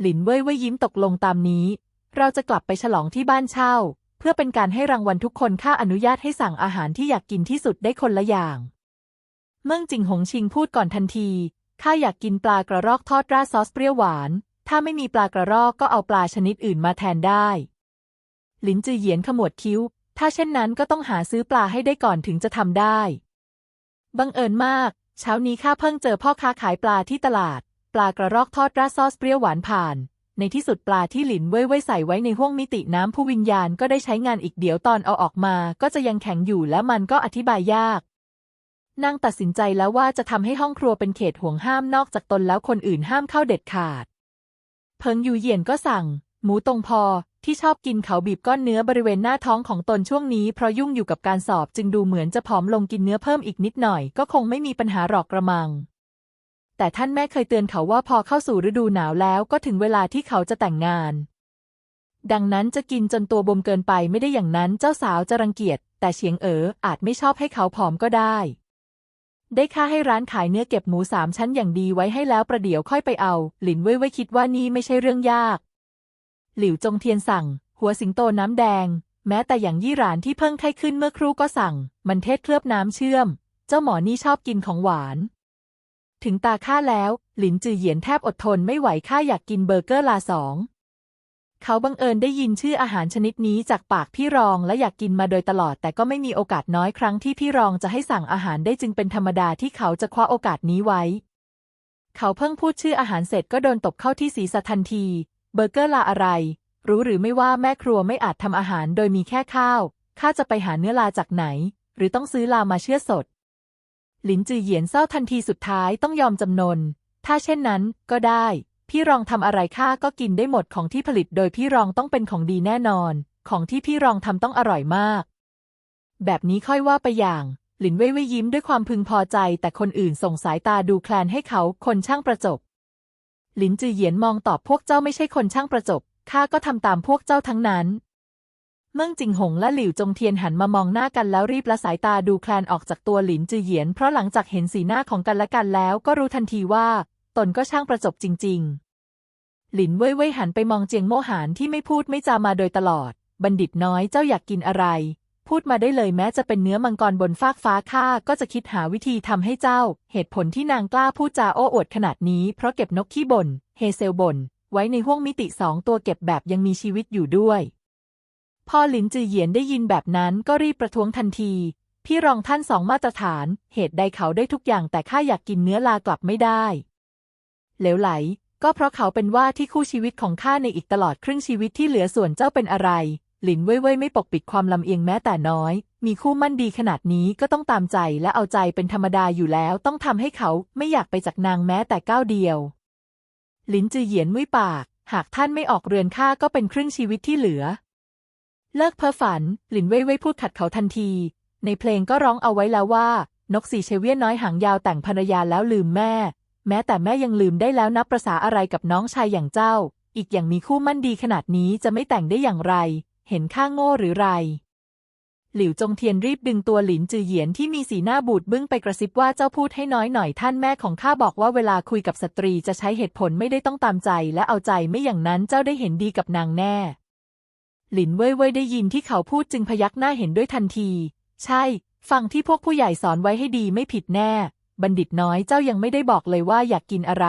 หลินเว่ยเว่ยยิ้มตกลงตามนี้ เราจะกลับไปฉลองที่บ้านเช่า เพื่อเป็นการให้รางวัลทุกคนข้าอนุญาตให้สั่งอาหารที่อยากกินที่สุดได้คนละอย่าง เมื่องจิงหงชิงพูดก่อนทันทีข้าอยากกินปลากระรอกทอดราดซอสเปรี้ยวหวาน ถ้าไม่มีปลากระรอกก็เอาปลาชนิดอื่นมาแทนได้ หลินจือเหยียนขมวดคิ้ว ถ้าเช่นนั้นก็ต้องหาซื้อปลาให้ได้ก่อนถึงจะทำได้ บังเอิญมาก เช้านี้ข้าเพิ่งเจอพ่อค้าขายปลาที่ตลาด ปลากระรอกทอดราดซอสเปรี้ยวหวานผ่าน ในที่สุดปลาที่หลินเว่ยเว่ยใส่ไว้ในห้วงมิติน้ำผู้วิญญาณก็ได้ใช้งานอีกเดี๋ยวตอนเอาออกมา ก็จะยังแข็งอยู่และมันก็อธิบายยากนางตัดสินใจแล้วว่าจะทำให้ห้องครัวเป็นเขตห่วงห้ามนอกจากตนแล้วคนอื่นห้ามเข้าเด็ดขาด เพิงยูเยียนก็สั่ง หมูตรงพอที่ชอบกินเขาบีบก้อนเนื้อบริเวณหน้าท้องของตนช่วงนี้เพราะยุ่งอยู่กับการสอบจึงดูเหมือนจะผอมลงกินเนื้อเพิ่มอีกนิดหน่อย ก็คงไม่มีปัญหาหรอกกระมัง แต่ท่านแม่เคยเตือนเขาว่าพอเข้าสู่ฤดูหนาวแล้วก็ถึงเวลาที่เขาจะแต่งงาน ดังนั้นจะกินจนตัวบมเกินไปไม่ได้อย่างนั้นเจ้าสาวจะรังเกียจ แต่เฉียงเอ๋ออาจไม่ชอบให้เขาผอมก็ได้ ได้ค่าให้ร้านขายเนื้อเก็บหมูสามชั้นอย่างดีไว้ให้แล้วประเดี๋ยวค่อยไปเอา หลินเว่ยเว่ยคิดว่านี่ไม่ใช่เรื่องยาก หลิวจงเทียนสั่ง หัวสิงโตน้ำแดง แม้แต่อย่างยี่หรานที่เพิ่งไข้ขึ้นเมื่อครู่ก็สั่ง มันเทศเคลือบน้ำเชื่อม เจ้าหมอนี่ชอบกินของหวาน ถึงตาข้าแล้ว หลินจือเหยียนแทบอดทนไม่ไหวข้าอยากกินเบอร์เกอร์ลาสอง เขาบังเอิญได้ยินชื่ออาหารชนิดนี้จากปากพี่รองและอยากกินมาโดยตลอด แต่ก็ไม่มีโอกาสน้อยครั้งที่พี่รองจะให้สั่งอาหารได้จึงเป็นธรรมดาที่เขาจะคว้าโอกาสนี้ไว้ เขาเพิ่งพูดชื่ออาหารเสร็จก็โดนตบเข้าที่ศีรษะทันที เบอร์เกอร์ลาอะไร รู้หรือไม่ว่าแม่ครัวไม่อาจทำอาหารโดยมีแค่ข้าวข้าจะไปหาเนื้อลาจากไหน หรือต้องซื้อลามาเชื่อสด หลินจือเหยียนเศร้าทันทีสุดท้ายต้องยอมจำนน ถ้าเช่นนั้นก็ได้ พี่รองทำอะไรข้าก็กินได้หมดของที่ผลิตโดยพี่รองต้องเป็นของดีแน่นอน ของที่พี่รองทำต้องอร่อยมาก แบบนี้ค่อยว่าไปอย่างหลินเว่ยเว่ยยิ้มด้วยความพึงพอใจ แต่คนอื่นส่งสายตาดูแคลนให้เขาคนช่างประจบ หลินจือเหยียนมองตอบพวกเจ้าไม่ใช่คนช่างประจบข้าก็ทำตามพวกเจ้าทั้งนั้น เมื่องจิงหงและหลิวจงเทียนหันมามองหน้ากันแล้วรีบละสายตาดูแคลนออกจากตัวหลินจือเหยียน เพราะหลังจากเห็นสีหน้าของกันและกันแล้วก็รู้ทันทีว่า ตนก็ช่างประจบจริง ๆ หลินเว่ยเว่ยหันไปมองเจียงโมหานที่ไม่พูดไม่จามาโดยตลอด บัณฑิตน้อยเจ้าอยากกินอะไร พูดมาได้เลยแม้จะเป็นเนื้อมังกรบนฟากฟ้าข้าก็จะคิดหาวิธีทำให้เจ้า เหตุผลที่นางกล้าพูดจาโอ้อวดขนาดนี้ เพราะเก็บนกขี้บ่นเฮเซลบ่นไว้ในห้วงมิติสองตัวเก็บแบบยังมีชีวิตอยู่ด้วย พอหลินจือเหยียนได้ยินแบบนั้นก็รีบประท้วงทันที พี่รองท่านสองมาตรฐาน เหตุใดเขาได้ทุกอย่างแต่ข้าอยากกินเนื้อลากลับไม่ได้ เหลวไหล ก็เพราะเขาเป็นว่าที่คู่ชีวิตของข้าในอีกตลอดครึ่งชีวิตที่เหลือส่วนเจ้าเป็นอะไร หลินเว่ยเว่ยไม่ปกปิดความลำเอียงแม้แต่น้อย มีคู่มั่นดีขนาดนี้ก็ต้องตามใจและเอาใจเป็นธรรมดาอยู่แล้ว ต้องทำให้เขาไม่อยากไปจากนางแม้แต่ก้าวเดียว หลินจือเหยียนมุ้ยปาก หากท่านไม่ออกเรือนข้าก็เป็นครึ่งชีวิตที่เหลือ เลิกเพ้อฝัน หลินเว่ยเว่ยพูดขัดเขาทันที ในเพลงก็ร้องเอาไว้แล้วว่า นกสีเชเวียนน้อยหางยาวแต่งภรรยาแล้วลืมแม่ แม้แต่แม่ยังลืมได้แล้วนับประษาอะไรกับน้องชายอย่างเจ้า อีกอย่างมีคู่มั่นดีขนาดนี้จะไม่แต่งได้อย่างไร เห็นข้าโง่หรือไร หลิวจงเทียนรีบดึงตัวหลินจือเหยียนที่มีสีหน้าบูดบึ้งไปกระซิบว่าเจ้าพูดให้น้อยหน่อยท่านแม่ของข้าบอกว่าเวลาคุยกับสตรีจะใช้เหตุผลไม่ได้ต้องตามใจ และเอาใจไม่อย่างนั้นเจ้าได้เห็นดีกับนางแน่ หลินเว่ยเว่ยได้ยินที่เขาพูดจึงพยักหน้าเห็นด้วยทันที ใช่ ฟังที่พวกผู้ใหญ่สอนไว้ให้ดีไม่ผิดแน่ บัณฑิตน้อยเจ้ายังไม่ได้บอกเลยว่าอยากกินอะไร